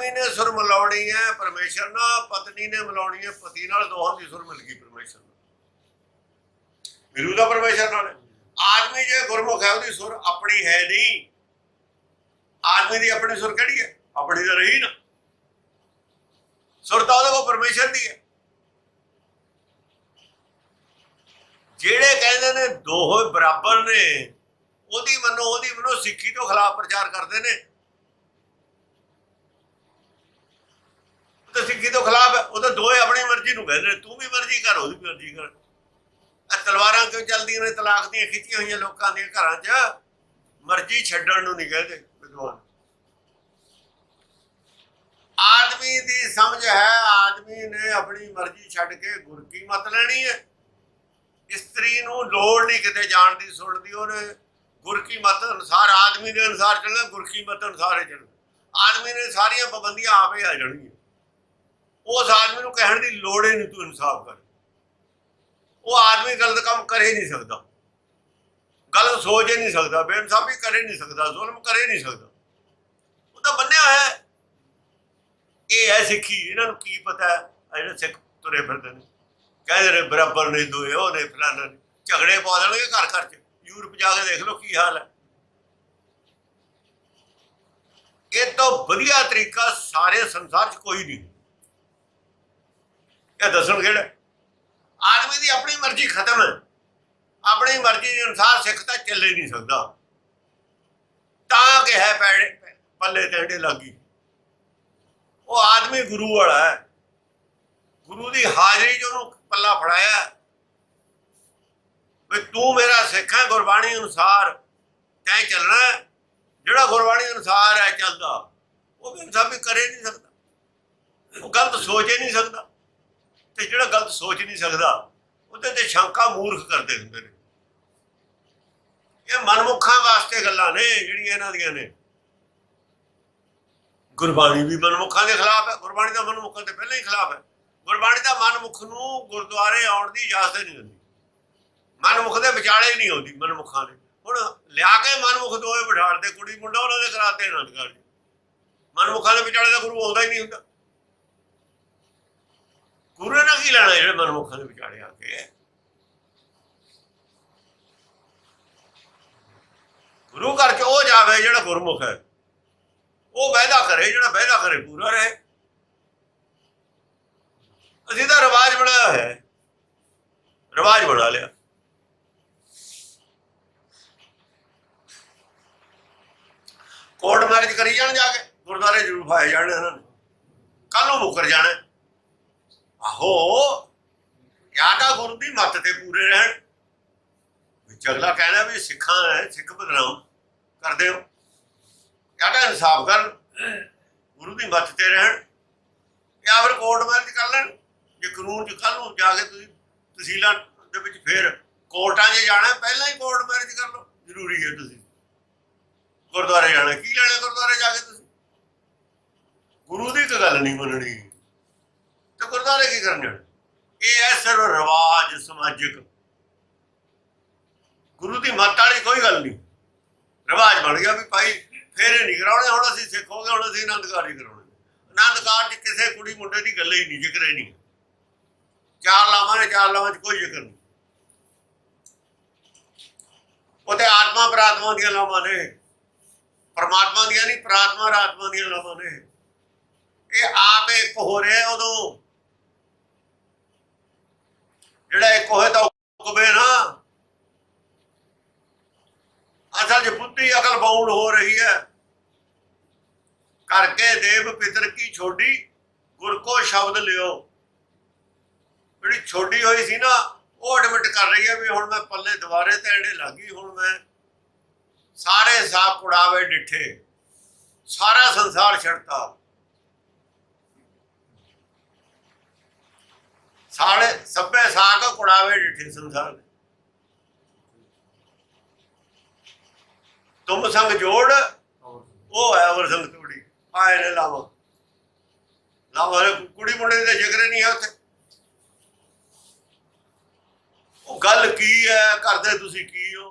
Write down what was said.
ਆਦਮੀ ਨੇ ਸੁਰ ਮਿਲਾਉਣੀ ਹੈ, ਪਰਮੇਸ਼ਰ ਨਾਲ, ਪਤਨੀ ਨੇ ਮਿਲਾਉਣੀ ਹੈ, ਪਤੀ ਨਾਲ ਦੋਹਾਂ ਦੀ ਸੁਰ ਮਿਲ ਗਈ ਪਰਮੇਸ਼ਰ ਨਾਲ। ਮਿਲੂ ਦਾ ਪਰਮੇਸ਼ਰ ਨਾਲ। ਆਦਮੀ ਜੇ ਗੁਰਮੁਖ ਹੈ, ਉਹਦੀ ਸੁਰ ਆਪਣੀ ਹੈ ਨਹੀਂ। ਆਦਮੀ ਦੀ ਆਪਣੀ ਸੁਰ ਕਿਹੜੀ ਹੈ? ਆਪਣੀ ਤਾਂ ਰਹੀ ਨਾ। ਸੁਰ ਤਾਂ ਉਹਦੇ ਕੋਲ ਪਰਮੇਸ਼ਰ ਦੀ ਹੈ। ਜਿਹੜੇ ਕਹਿੰਦੇ ਨੇ ਦੋਹੇ ਬਰਾਬਰ ਨੇ, ਉਹਦੀ ਮੰਨੋ ਉਹਦੀ ਮੰਨੋ ਸਿੱਖੀ ਤੋਂ ਖਿਲਾਫ ਪ੍ਰਚਾਰ ਕਰਦੇ ਨੇ। ਤਾਂ ਸਿੱਖੀ ਤੋਂ ਖਿਲਾਫ ਹੈ, ਉਹ ਤਾਂ ਦੋਏ ਆਪਣੀ ਮਰਜ਼ੀ ਨੂੰ ਕਹਿੰਦੇ ਨੇ, ਤੂੰ ਵੀ ਮਰਜ਼ੀ ਕਰ ਉਹਦੀ ਮਰਜ਼ੀ ਕਰ। ਆ ਤਲਵਾਰਾਂ ਕਿਉਂ ਚੱਲਦੀਆਂ ਨੇ, ਤਲਾਕ ਦੀਆਂ ਖਿੱਚੀਆਂ ਹੋਈਆਂ ਲੋਕਾਂ ਦੀਆਂ ਘਰਾਂ 'ਚ? ਮਰਜ਼ੀ ਛੱਡਣ ਨੂੰ ਨਹੀਂ ਕਹਿੰਦੇ ਵਿਦਵਾਨ। ਆਦਮੀ ਦੀ ਸਮਝ ਹੈ, ਆਦਮੀ ਨੇ ਆਪਣੀ ਮਰਜ਼ੀ ਛੱਡ ਕੇ ਗੁਰ ਕੀ ਮਤ ਲੈਣੀ ਹੈ। ਇਸਤਰੀ ਨੂੰ ਲੋੜ ਨਹੀਂ ਕਿਤੇ ਜਾਣ ਦੀ, ਸੁਣਦੀ ਉਹਨੇ ਗੁਰ ਕੀ ਮਤ ਅਨੁਸਾਰ, ਆਦਮੀ ਦੇ ਅਨੁਸਾਰ ਚੱਲਣਾ ਗੁਰ ਕੀ ਮਤ ਅਨੁਸਾਰ ਹੀ ਚੱਲਣਾ। ਆਦਮੀ ਨੇ ਸਾਰੀਆਂ ਪਾਬੰਦੀਆਂ ਆਪੇ ਆ ਜਾਣਗੀਆਂ। ਉਸ ਆਦਮੀ ਨੂੰ ਕਹਿਣ ਦੀ ਲੋੜ ਹੀ ਨਹੀਂ ਤੂੰ ਇਨਸਾਫ ਕਰ। ਉਹ ਆਦਮੀ ਗਲਤ ਕੰਮ ਕਰ ਹੀ ਨਹੀਂ ਸਕਦਾ। ਗਲਤ ਸੋਚ ਹੀ ਨਹੀਂ ਸਕਦਾ, ਬੇਇਨਸਾਫੀ ਕਰ ਹੀ ਨਹੀਂ ਸਕਦਾ, ਜ਼ੁਲਮ ਕਰ ਹੀ ਨਹੀਂ ਸਕਦਾ। ਉਹ ਤਾਂ ਬੰਨਿਆ ਹੋਇਆ ਹੈ। ਇਹ ਹੈ ਸਿੱਖੀ, ਇਹਨਾਂ ਨੂੰ ਕੀ ਪਤਾ ਜਿਹੜੇ ਸਿੱਖ ਤੁਰੇ ਫਿਰਦੇ ਨੇ। ਕਹਿੰਦੇ ਨੇ, ਬਰਾਬਰ ਨਹੀਂ ਦੋਏ, ਉਹ ਨੇ ਫਲਾਣਾ ਨੇ ਝਗੜੇ ਪਾ ਦੇਣਗੇ ਘਰ ਘਰ ਚ। ਯੂਰਪ ਜਾ ਕੇ ਦੇਖ ਲਓ ਕੀ ਹਾਲ ਹੈ। ਇਹ ਤੋਂ ਵਧੀਆ ਤਰੀਕਾ ਸਾਰੇ ਸੰਸਾਰ 'ਚ ਕੋਈ ਨਹੀਂ। ਇਹ ਦੱਸਣ ਕਿਹੜਾ? ਆਦਮੀ ਦੀ ਆਪਣੀ ਮਰਜ਼ੀ ਖਤਮ ਹੈ। ਆਪਣੀ ਮਰਜ਼ੀ ਦੇ ਅਨੁਸਾਰ ਸਿੱਖ ਤਾਂ ਚੱਲੇ ਨਹੀਂ ਸਕਦਾ। ਤਾਂ ਕਿ ਹੈ ਪੈੜੇ ਪੱਲੇ ਟੇਡੇ ਲੱਗੀ ਉਹ ਆਦਮੀ ਗੁਰੂ ਵਾਲਾ ਹੈ। ਗੁਰੂ ਦੀ ਹਾਜ਼ਰੀ 'ਚ ਉਹਨੂੰ ਪੱਲਾ ਫੜਾਇਆ। ਵੀ ਤੂੰ ਮੇਰਾ ਸਿੱਖ ਹੈ, ਗੁਰਬਾਣੀ ਅਨੁਸਾਰ ਤੈਂ ਚੱਲਣਾ ਜਿਹੜਾ ਗੁਰਬਾਣੀ ਅਨੁਸਾਰ ਹੈ, ਚੱਲਦਾ। ਉਹ ਵੀ ਇਨਸਾਫੀ ਕਰੇ ਨਹੀਂ ਸਕਦਾ। ਉਹ ਗਲਤ ਸੋਚ ਹੀ ਨਹੀਂ ਸਕਦਾ। ਤੇ ਜਿਹੜਾ ਗਲਤ ਸੋਚ ਨਹੀਂ ਸਕਦਾ, ਉਹਦੇ ਤੇ ਸ਼ੰਕਾ ਮੂਰਖ ਕਰਦੇ ਹੁੰਦੇ ਨੇ। ਇਹ ਮਨਮੁੱਖਾਂ ਵਾਸਤੇ ਗੱਲਾਂ ਨੇ, ਜਿਹੜੀਆਂ ਇਹਨਾਂ ਦੀਆਂ ਨੇ। ਗੁਰਬਾਣੀ ਵੀ ਮਨਮੁੱਖਾਂ ਦੇ ਖਿਲਾਫ ਹੈ, ਗੁਰਬਾਣੀ ਦਾ ਮਨਮੁੱਖਾਂ ਦੇ ਪਹਿਲਾਂ ਹੀ ਖਿਲਾਫ ਹੈ। ਗੁਰਬਾਣੀ ਦਾ ਮਨਮੁਖ ਨੂੰ ਗੁਰਦੁਆਰੇ ਆਉਣ ਦੀ ਇਜਾਜ਼ਤ ਹੀ ਨਹੀਂ ਦਿੰਦੀ ਮਨਮੁਖ ਦੇ ਵਿਚਾਲੇ ਨਹੀਂ ਆਉਂਦੀ ਮਨਮੁੱਖਾਂ ਦੇ। ਹੁਣ ਲਿਆ ਕੇ ਮਨਮੁਖ ਦੋਏ ਬਿਠਾੜਦੇ ਕੁੜੀ ਮੁੰਡਾ ਉਹਨਾਂ ਦੇ ਕਰਾਤੇ ਆਨੰਦ ਕਾਰਜ ਮਨਮੁਖਾਂ ਦੇ ਵਿਚਾਲੇ ਦਾ ਗੁਰੂ ਆਉਂਦਾ ਹੀ ਨਹੀਂ ਹੁੰਦਾ। ਗੁਰੂ ਨੇ ਕੀ ਲੈਣਾ ਜਿਹੜੇ ਮਨਮੁਖਾਂ ਦੇ ਵਿਚਾਲੇ ਆ ਕੇ। ਗੁਰੂ ਘਰ ਚ ਉਹ ਜਾਵੇ ਜਿਹੜਾ ਗੁਰਮੁਖ ਹੈ। ਉਹ ਵਾਅਦਾ ਕਰੇ, ਜਿਹੜਾ ਵਾਅਦਾ ਕਰੇ, ਪੂਰਾ ਰਹੇ। ਅਸੀਂ ਤਾਂ ਰਿਵਾਜ ਬਣਾਇਆ ਹੋਇਆ ਹੈ। ਰਿਵਾਜ ਬਣਾ ਲਿਆ। ਕੋਰਟ ਮੈਰਿਜ ਕਰੀ ਜਾਣ ਜਾ ਕੇ। ਗੁਰਦਾਰੇ ਜ਼ਰੂਰ ਪਾਏ ਜਾਣ ਇਹਨਾਂ ਨੇ। ਕੱਲ ਨੂੰ ਮੁਕਰ ਜਾਣਾ। ਆਹੋ। ਜਾਂ ਤਾਂ ਗੁਰੂ ਦੀ ਮੱਤ ਤੇ ਪੂਰੇ ਰਹਿਣ। ਵਿੱਚ ਅਗਲਾ ਕਹਿਣਾ ਵੀ ਸਿੱਖਾਂ ਹੈ, ਸਿੱਖ ਬਦਨਾਮ ਕਰਦੇ ਹੋ। ਜਾਂ ਤਾਂ ਇਨਸਾਫ ਕਰਨ। ਗੁਰੂ ਦੀ ਮੱਤ ਤੇ ਰਹਿਣ। ਜਾਂ ਫਿਰ ਕੋਰਟ ਮੈਰਿਜ ਕਰ ਲੈਣ। ਜੇ ਕਾਨੂੰਨ ਚ ਕੱਲ ਨੂੰ ਜਾ ਕੇ ਤੁਸੀਂ ਤਹਿਸੀਲਾਂ ਦੇ ਵਿੱਚ ਫੇਰ ਕੋਰਟਾਂ 'ਚ ਜਾਣਾ ਪਹਿਲਾਂ ਹੀ ਕੋਰਟ ਮੈਰਿਜ ਕਰ ਲਓ। ਜ਼ਰੂਰੀ ਹੈ ਤੁਸੀਂ। ਗੁਰਦੁਆਰੇ ਜਾਣਾ ਕੀ ਲੈਣਾ ਗੁਰਦੁਆਰੇ ਜਾ ਕੇ ਤੁਸੀਂ? ਗੁਰੂ ਦੀ ਇੱਕ ਗੱਲ ਨਹੀਂ ਮੰਨਣੀ। ਤੇ ਕੀ ਕਰਨ ਜਾਣਾ? ਇਹ ਹੈ ਸਿਰਫ ਰਿਵਾਜ ਸਮਾਜਿਕ ਗੁਰੂ ਦੀ ਮੱਤ ਵਾਲੀ ਕੋਈ ਗੱਲ ਨਹੀਂ। ਰਿਵਾਜ ਬਣ ਗਿਆ ਵੀ ਭਾਈ, ਫੇਰੇ ਨਹੀਂ ਕਰਾਉਣੇ, ਹੁਣ ਅਸੀਂ ਸਿੱਖ ਹੋ ਗਏ, ਹੁਣ ਅਸੀਂ ਆਨੰਦਕਾਰ ਕਰਾਉਣੇ। ਆਨੰਦਕਾਰ ਚ ਕਿਸੇ ਕੁੜੀ ਮੁੰਡੇ ਦੀ ਗੱਲ ਹੀ ਨਹੀਂ, ਜ਼ਿਕਰ ਨਹੀਂ। ਚਾਰ ਲਾਵਾਂ ਨੇ, ਚਾਰ ਲਾਵਾਂ ਚ ਕੋਈ ਜ਼ਿਕਰ ਨਹੀਂ। ਉਹਤੇ ਆਤਮਾ ਪ੍ਰਾਤਮਾ ਦੀਆਂ ਲਾਵਾਂ ਨੇ। ਪਰਮਾਤਮਾ ਦੀਆਂ ਨਹੀਂ, ਪ੍ਰਾਤਮਾ ਰਾਤਮਾ ਦੀਆਂ ਲਾਵਾਂ ਨੇ। ਇਹ ਆਪ ਇੱਕ ਹੋ ਰਿਹਾ ਉਦੋਂ। ਜਿਹੜਾ ਇੱਕ ਹੋਏ ਤਾਂ ਉਕਵੇ ਨਾ, ਅਸਲ 'ਚ ਬੁੱਧੀ ਅਕਲ ਬਾਉਂਡ ਹੋ ਰਹੀ ਹੈ। ਕਰਕੇ ਦੇਵ ਪਿਤਰ ਕੀ ਛੋਡੀ, ਗੁਰ ਕੋ ਸ਼ਬਦ ਲਿਓ। ਜਿਹੜੀ ਛੋਡੀ ਹੋਈ ਸੀ ਨਾ, ਉਹ ਐਡਮਿਟ ਕਰ ਰਹੀ ਹੈ ਵੀ ਹੁਣ ਮੈਂ ਪੱਲੇ ਦੁਬਾਰੇ ਤੇ ਐਡੇ ਲੱਗੀ, ਹੁਣ ਮੈਂ ਸਾਰੇ ਸਾਹ ਕੁੜਾਵੇ ਡਿੱਠੇ। ਸਾਰਾ ਸੰਸਾਰ ਛੱਡਤਾ। ਸਾਰੇ ਸਭੇ ਸਾਗ ਕੁੜਾਵੇ ਡਿੱਠੇ ਸੰਸਾਰ ਤੁਮ ਸੰਗ ਜੋੜ, ਉਹ ਹੈ ਅਵਰ ਸੰਗ ਤੋੜੀ। ਆਏ ਨੇ ਲਾਵਾ। ਲਾਵਾ ਕੁੜੀ ਮੁੰਡੇ ਦੇ ਜ਼ਿਕਰ ਨਹੀਂ ਹੈ ਉੱਥੇ। ਉਹ ਗੱਲ ਕੀ ਹੈ ਕਰਦੇ ਤੁਸੀਂ ਕੀ ਹੋ?